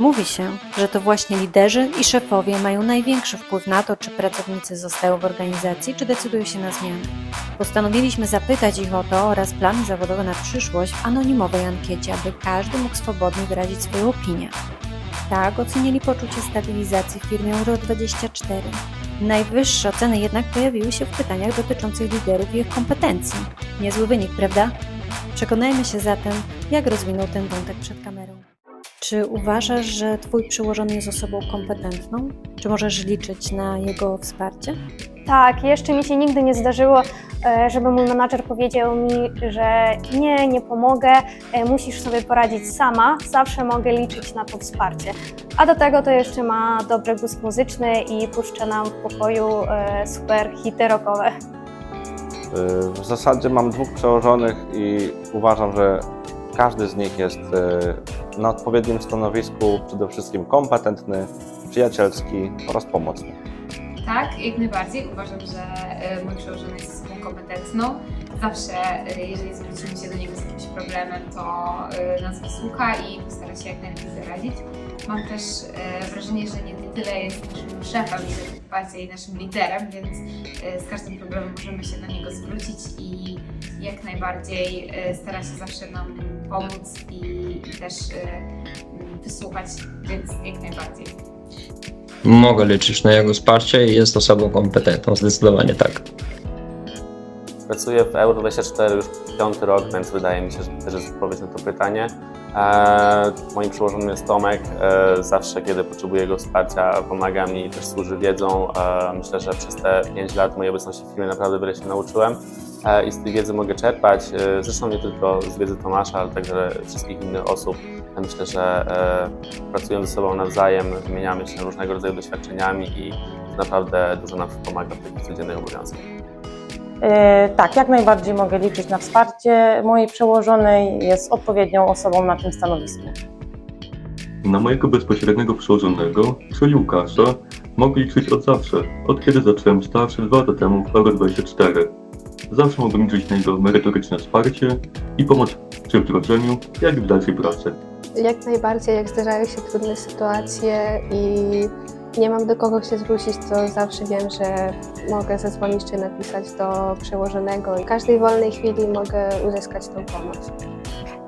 Mówi się, że to właśnie liderzy i szefowie mają największy wpływ na to, czy pracownicy zostają w organizacji, czy decydują się na zmianę. Postanowiliśmy zapytać ich o to oraz plany zawodowe na przyszłość w anonimowej ankiecie, aby każdy mógł swobodnie wyrazić swoją opinię. Tak ocenili poczucie stabilizacji w firmie Euro24. Najwyższe oceny jednak pojawiły się w pytaniach dotyczących liderów i ich kompetencji. Niezły wynik, prawda? Przekonajmy się zatem, jak rozwinął ten wątek przed kamerą. Czy uważasz, że Twój przełożony jest osobą kompetentną? Czy możesz liczyć na jego wsparcie? Tak, jeszcze mi się nigdy nie zdarzyło, e, żeby mój menadżer powiedział mi, że nie, nie pomogę, e, musisz sobie poradzić sama, zawsze mogę liczyć na to wsparcie. A do tego to jeszcze ma dobry gust muzyczny i puszcza nam w pokoju e, super hity rockowe. W zasadzie mam dwóch przełożonych i uważam, że każdy z nich jest y, na odpowiednim stanowisku, przede wszystkim kompetentny, przyjacielski oraz pomocny. Tak, jak najbardziej. Uważam, że e, mój przełożony jest osobą kompetentną. Zawsze, e, jeżeli zwrócimy się do niego z jakimś problemem, to e, nas wysłucha i postara się jak najlepiej zaradzić. Mam też e, wrażenie, że nie tyle jest naszym szefem, ile bardziej naszym liderem, więc e, z każdym problemem możemy się do niego zwrócić i jak najbardziej e, stara się zawsze nam pomóc i, i też e, m, wysłuchać, więc jak najbardziej. Mogę liczyć na jego wsparcie i jest osobą kompetentną, zdecydowanie tak. Pracuję w Euro24 już piąty rok, więc wydaje mi się, że też jest odpowiedź na to pytanie. Eee, moim przełożonym jest Tomek. Eee, zawsze, kiedy potrzebuję jego wsparcia, pomaga mi i też służy wiedzą. Eee, myślę, że przez te 5 lat mojej obecności w firmie naprawdę wiele się nauczyłem i z tej wiedzy mogę czerpać. Eee, zresztą nie tylko z wiedzy Tomasza, ale także wszystkich innych osób. Myślę, że eee, pracując ze sobą nawzajem, wymieniamy się różnego rodzaju doświadczeniami i to naprawdę dużo nam pomaga w takich codziennych obowiązkach. E, Tak, jak najbardziej mogę liczyć na wsparcie mojej przełożonej, jest odpowiednią osobą na tym stanowisku. Na mojego bezpośredniego przełożonego, czyli Łukasza, mogę liczyć od zawsze, od kiedy zacząłem starszy dwa lata temu w Euro24. Zawsze mogłem liczyć na jego merytoryczne wsparcie i pomoc przy wdrożeniu, jak i w dalszej pracy. Jak najbardziej, jak zdarzają się trudne sytuacje i nie mam do kogo się zwrócić, to zawsze wiem, że mogę zadzwonić czy napisać do przełożonego i w każdej wolnej chwili mogę uzyskać tą pomoc.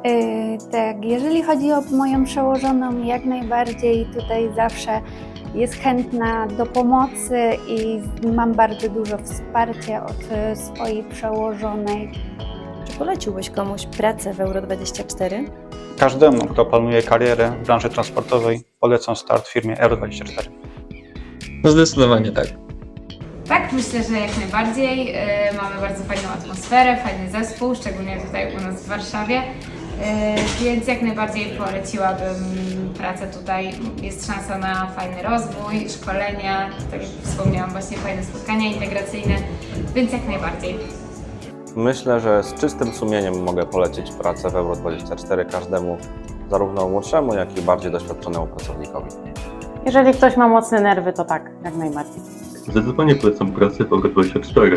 Yy, tak, jeżeli chodzi o moją przełożoną, jak najbardziej tutaj zawsze jest chętna do pomocy i mam bardzo dużo wsparcia od swojej przełożonej. Czy poleciłbyś komuś pracę w Euro24? Każdemu, kto planuje karierę w branży transportowej, polecam start w firmie Euro24. No zdecydowanie tak. Tak, myślę, że jak najbardziej. E, Mamy bardzo fajną atmosferę, fajny zespół, szczególnie tutaj u nas w Warszawie. E, Więc jak najbardziej poleciłabym pracę tutaj. Jest szansa na fajny rozwój, szkolenia, tak jak wspomniałam, właśnie fajne spotkania integracyjne, więc jak najbardziej. Myślę, że z czystym sumieniem mogę polecić pracę w Euro24 każdemu, zarówno młodszemu, jak i bardziej doświadczonemu pracownikowi. Jeżeli ktoś ma mocne nerwy, to tak, jak najbardziej. Zdecydowanie polecam pracę w Euro24.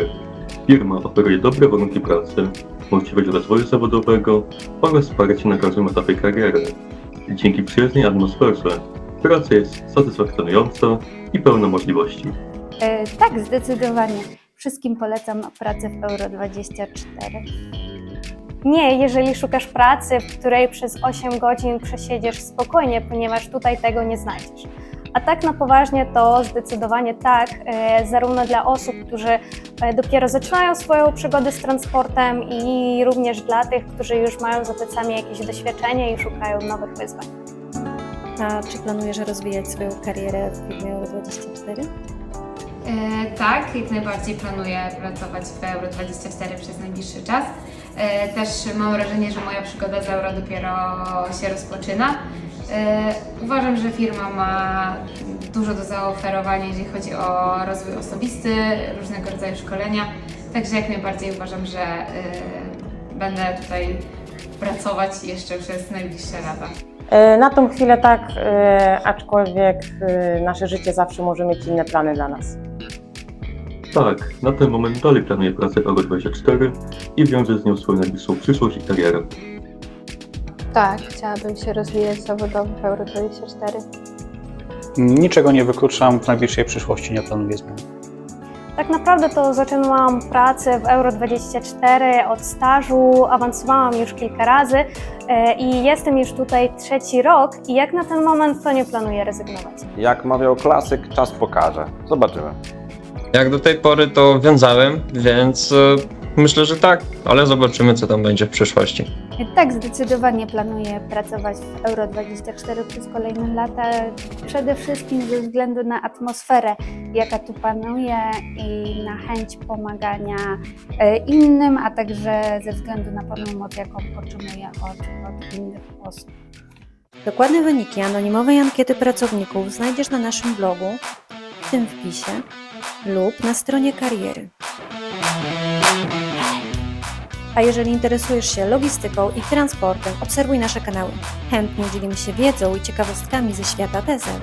Firma oferuje dobre warunki pracy, możliwość rozwoju zawodowego oraz wsparcie na każdym etapie kariery. Dzięki przyjaznej atmosferze praca jest satysfakcjonująca i pełna możliwości. Yy, tak, zdecydowanie. Wszystkim polecam pracę w Euro24. Nie, jeżeli szukasz pracy, w której przez 8 godzin przesiedziesz spokojnie, ponieważ tutaj tego nie znajdziesz. A tak na poważnie to zdecydowanie tak, e, zarówno dla osób, którzy e, dopiero zaczynają swoją przygodę z transportem i również dla tych, którzy już mają za plecami jakieś doświadczenie i szukają nowych wyzwań. A czy planujesz rozwijać swoją karierę w firmie Euro24? E, tak, jak najbardziej planuję pracować w Euro24 przez najbliższy czas. E, też mam wrażenie, że moja przygoda z Euro dopiero się rozpoczyna. E, uważam, że firma ma dużo do zaoferowania, jeżeli chodzi o rozwój osobisty, różnego rodzaju szkolenia. Także jak najbardziej uważam, że e, będę tutaj pracować jeszcze przez najbliższe lata. E, Na tą chwilę tak, aczkolwiek nasze życie zawsze może mieć inne plany dla nas. Tak, na ten moment dalej planuję pracę w Euro24 i wiążę z nią swoją najbliższą przyszłość i karierę. Tak, chciałabym się rozwijać zawodowo w Euro 24. Niczego nie wykluczam, w najbliższej przyszłości nie planuję zmian. Tak naprawdę to zaczynałam pracę w Euro 24 od stażu, awansowałam już kilka razy e, i jestem już tutaj trzeci rok i jak na ten moment to nie planuję rezygnować. Jak mawiał klasyk, czas pokaże. Zobaczymy. Jak do tej pory to wiązałem, więc e, myślę, że tak, ale zobaczymy, co tam będzie w przyszłości. Tak, zdecydowanie planuję pracować w Euro 24 przez kolejne lata. Przede wszystkim ze względu na atmosferę, jaka tu panuje i na chęć pomagania e, innym, a także ze względu na pomoc, jaką otrzymuję od, od innych osób. Dokładne wyniki anonimowej ankiety pracowników znajdziesz na naszym blogu, w tym wpisie lub na stronie kariery. A jeżeli interesujesz się logistyką i transportem, obserwuj nasze kanały. Chętnie dzielimy się wiedzą i ciekawostkami ze świata TESEL.